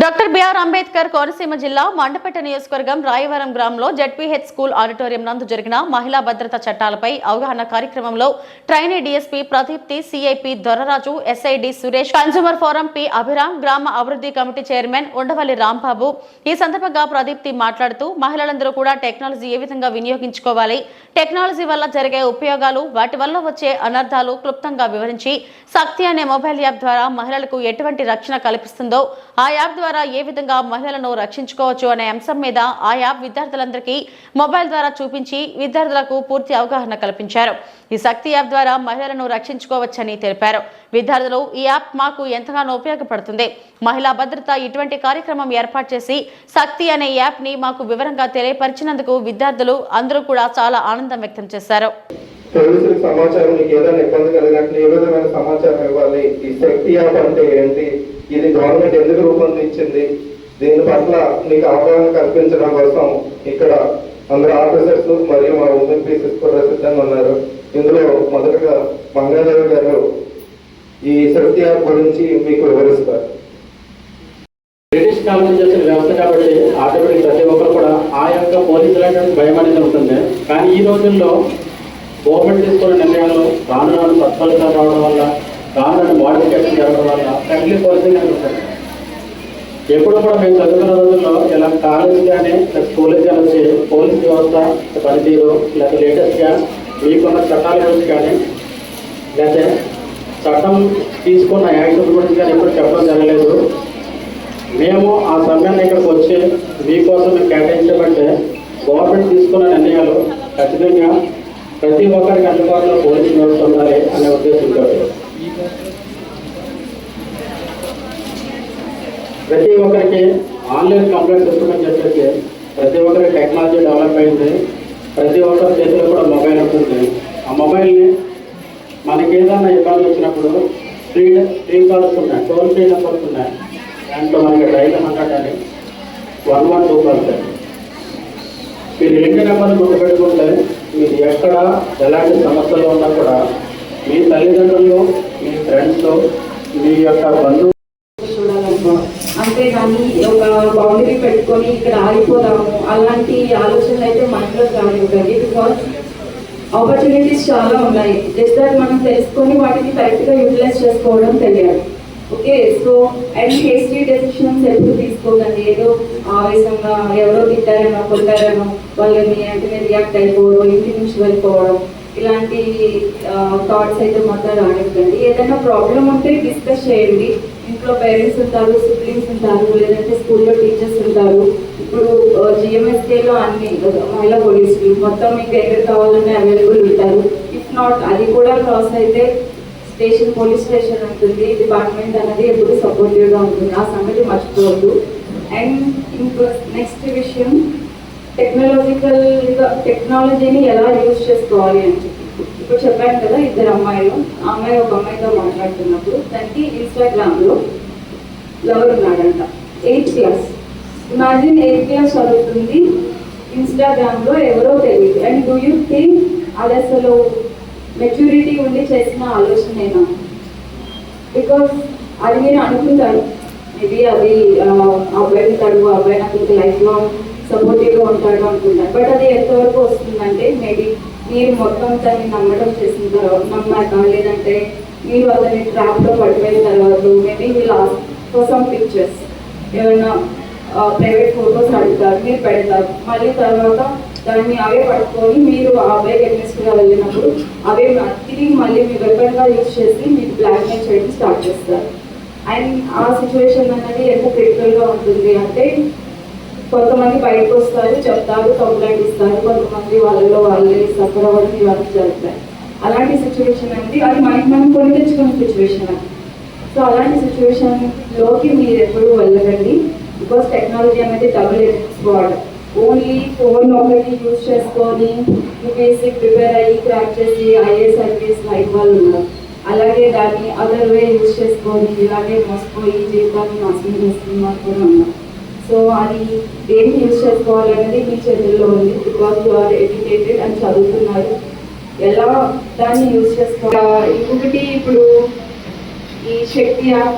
Doctor BR Ambedkar Konaseema జిల్లా మండపేట నియోజకవర్గం రాయవరం గ్రామంలో జడ్పీహెచ్ స్కూల్ ఆడిటోరియం నందు జరిగిన మహిళా భద్రతా చట్టాలపై అవగాహన కార్యక్రమంలో trainee DSP Pradeepthi CIP Doraraju SID Suresh consumer forum P Abhiram గ్రామ అభివృద్ధి కమిటీ చైర్మన్ ఉండవల్లి రాంబాబు. ఈ సందర్భంగా ప్రదీప్తి మాట్లాడుతూ మహిళలందరూ కూడా టెక్నాలజీ ఏ విధంగా వినియోగించుకోవాలి టెక్నాలజీ వల్ల జరిగే ఉపయోగాలు వాటి వల్ల వచ్చే అనర్థాలు క్లుప్తంగా వివరించి శక్తి అనే మొబైల్ యాప్ ద్వారా మహిళలకు ఎటువంటి రక్షణ కల్పిస్తుందో ఆ యాప్ ద్వారా ఏ విధంగా మహిళలను రక్షించుకోవచ్చు అనే అంశం మీద ఆ యాప్ విద్యార్థులందరికీ మొబైల్ ద్వారా చూపించి విద్యార్థులకు పూర్తి అవగాహన కల్పించారు. ఈ శక్తి యాప్ ద్వారా మహిళలను రక్షించుకోవచ్చని తెలిపారు. విద్యార్థులు ఈ యాప్ మాకు ఎంతగానో ఉపయోగపడుతుంది. మహిళా భద్రత ఇటువంటి కార్యక్రమం ఏర్పాటు చేసి శక్తి అనే యాప్ని మాకు వివరంగా తెలియపరిచినందుకు విద్యార్థులు అందరూ కూడా చాలా ఆనందం వ్యక్తం చేశారు. పోలీసులకు సమాచారం మీకు ఏదైనా ఇబ్బంది కలిగినట్లు ఏ విధమైన సమాచారం ఇవ్వాలి? ఈ శక్తి యాప్ అంటే ఏంటి? ఇది గవర్నమెంట్ ఎందుకు రూపొందించింది? దీని పట్ల మీకు అవగాహన కల్పించడం కోసం ఇక్కడ అందరు ఆఫీసర్స్ మరియు మా ఓఎంపీసీస్ కూడా సిద్ధంగా ఉన్నారు. ఇందులో మొదటగా మంగాదేవి గారు ఈ శక్తి యాప్ గురించి మీకు వివరిస్తారు. బ్రిటిష్ కాలం నుంచి వచ్చిన వ్యవస్థ కాబట్టి ఆటోమేటిక్ ప్రతి ఒక్కరు కూడా ఆ యొక్క పోలీసులైనటువంటి భయం అనేది ఉంటుంది కానీ ఈ రోజుల్లో గవర్నమెంట్ తీసుకున్న నిర్ణయాలు రాను రాను సత్ఫలితాలు రావడం వల్ల రాను రాను మోడిఫికేషన్ జరగడం వల్ల ఫ్రెండ్లీ పోలీసింగ్ ఉంటుంది ఎప్పుడు కూడా మేము చదువుకున్న రోజుల్లో ఇలా కాలేజ్ కానీ స్కూల్ కానీ వచ్చి పోలీస్ వ్యవస్థ పనితీరు లేకపోతే లేటెస్ట్గా మీకున్న చట్టాల గురించి కానీ లేకపోతే చట్టం తీసుకున్న యాక్ట్ గురించి కానీ ఎప్పుడు చెప్పడం జరగలేదు. మేము ఆ సమయాన్ని ఇక్కడికి వచ్చి మీకోసం కేటాయించబట్టే గవర్నమెంట్ తీసుకున్న నిర్ణయాలు ఖచ్చితంగా ప్రతి ఒక్కరికి అందుబాటులో పోలీసు వ్యవస్థ ఉండాలి అనే ఉద్దేశంతో. ప్రతి ఒక్కరికి ఆన్లైన్ కంప్లైంట్ సిస్టమ్ అని చెప్పేసి ప్రతి ఒక్కరికి టెక్నాలజీ డెవలప్ అయింది. ప్రతి ఒక్కరి చేతిలో కూడా మొబైల్ ఉంటుంది. ఆ మొబైల్ని మనకి ఏదైనా ఇబ్బంది వచ్చినప్పుడు ఫ్రీ ఫ్రీ కాల్స్ ఉన్నాయి టోల్ ఫ్రీ నెంబర్స్ ఉన్నాయి. దాంట్లో మనకి డైల్ హండ్రెడ్ అని వన్ వన్ టూ పర్సెంట్ మీరు రెండు నెంబర్లు గుర్తుపెట్టుకుంటే మీరు ఎక్కడ ఎలాంటి సమస్యలు ఉన్నా కూడా మీ తల్లిదండ్రులు మీ ఫ్రెండ్స్ మీ యొక్క బంధువు అంతేగాని ఒక బౌండరీ పెట్టుకొని ఇక్కడ ఆగిపోదాము. అలాంటి ఆలోచనలు అయితే మనలో కానివ్వండి బికాస్ ఆపర్చునిటీస్ చాలా ఉన్నాయి. జస్ట్ దట్ మనం తెలుసుకొని వాటిని కరెక్ట్గా యూటిలైజ్ చేసుకోవడం తెలియాలి. Okay so and hasty decisions ఎప్పుడు తీసుకోకండి. ఏదో ఆవేశంగా ఎవరో తిట్టారనో కొట్టారనో వాళ్ళని వెంటనే రియాక్ట్ అయిపోవడం ఇంటి నుంచి వెళ్ళిపోవడం. ఇలాంటి థాట్స్ అయితే మొత్తం రానివ్వండి ఏదైనా ప్రాబ్లం ఉంటే డిస్కస్ చేయండి. ఇంట్లో పేరెంట్స్ ఉంటారు సిబ్లింగ్స్ ఉంటారు లేదంటే స్కూల్లో టీచర్స్ ఉంటారు. ఇప్పుడు జిఎంఎస్కేలో అన్ని మహిళా పోలీసులు మొత్తం మీకు ఎక్కడ కావాలంటే అవైలబుల్ ఉంటారు. ఇఫ్ నాట్ అది కూడా క్రాస్ అయితే స్టేషన్ పోలీస్ స్టేషన్ ఉంటుంది. డిపార్ట్మెంట్ అనేది ఎప్పుడు సపోర్టివ్గా ఉంటుంది. ఆ సంగతి మర్చిపోవద్దు. అండ్ ఇంకో నెక్స్ట్ విషయం టెక్నాలజికల్ టెక్నాలజీని ఎలా యూజ్ చేసుకోవాలి అని చెప్పి. ఇప్పుడు చెప్పాను కదా ఇద్దరు అమ్మాయిలు అమ్మాయి ఒక అమ్మాయితో మాట్లాడుతున్నప్పుడు దానికి ఇన్స్టాగ్రామ్లో లవర్ ఉన్నాడంట eighth class imagine eighth class చదువుతుంది ఇన్స్టాగ్రామ్లో ఎవరో తెలియదు. అండ్ డూ యూ థింక్ అది అసలు మెచ్యూరిటీ ఉండి చేసిన ఆలోచనేనా? బికాస్ అది మీరు అనుకుంటారు. మేబీ అది అబ్బాయి ఉంటాడు ఆ అబ్బాయి నాకు ఇంకా లైఫ్ లాంగ్ సపోర్టివ్గా ఉంటాడు అనుకుంటారు బట్ అది ఎంతవరకు వస్తుందంటే మేబీ మీరు మొత్తం దాన్ని నమ్మడం చేసిన తర్వాత నమ్మాక లేదంటే మీరు అతని ట్రాప్లో పడిపోయిన తర్వాత మేబీ వీళ్ళు ఫర్ సమ్ పిక్చర్స్ ఏమైనా ప్రైవేట్ ఫోటోస్ అడుగుతారు మీరు పెడతారు. మళ్ళీ తర్వాత దాన్ని అవే పట్టుకొని మీరు ఆ అబ్బాయికి అగ్నెస్ట్గా వెళ్ళినప్పుడు అవే తిరిగి మళ్ళీ మీ వెపన్గా యూజ్ చేసి మీకు బ్లాక్మెయిల్ చేయడం స్టార్ట్ చేస్తారు. అండ్ ఆ సిచ్యువేషన్ అనేది ఎంత క్రిటికల్గా ఉంటుంది అంటే కొంతమంది బయటకు వస్తారు చెప్తారు కంప్లైంట్ ఇస్తారు. కొంతమంది వాళ్ళలో వాళ్ళే సఫర్ అవ్వడం ఇవన్నీ జరుగుతాయి. అలాంటి సిచ్యువేషన్ అండి. అది మనకి మనం కొని తెచ్చుకున్న సిచ్యువేషన్ సో అలాంటి సిచ్యువేషన్లోకి మీరు ఎప్పుడు వెళ్ళకండి. బికాస్ టెక్నాలజీ అనేది డబుల్ వాడ్ ఓన్లీ ఫోన్ ఒకటి యూజ్ చేసుకొని బేసిక్ ప్రిపేర్ అయ్యి క్రాక్ చేసి ఐఏ సర్వీస్ లైక్ వాళ్ళు ఉన్నారు. అలాగే దాన్ని అదర్ వే యూజ్ చేసుకొని ఇలాగే మోసపోయి జీవితాన్ని నాశనం చేస్తున్నారు కూడా ఉన్నారు. సో అది దేన్ని యూజ్ చేసుకోవాలనేది మీ చేతుల్లో ఉంది బికాస్ యు ఆర్ ఎడ్యుకేటెడ్ అని చదువుతున్నారు. ఎలా దాన్ని యూజ్ చేసుకోవాలి? ఇంకొకటి ఇప్పుడు ఈ శక్తి యాప్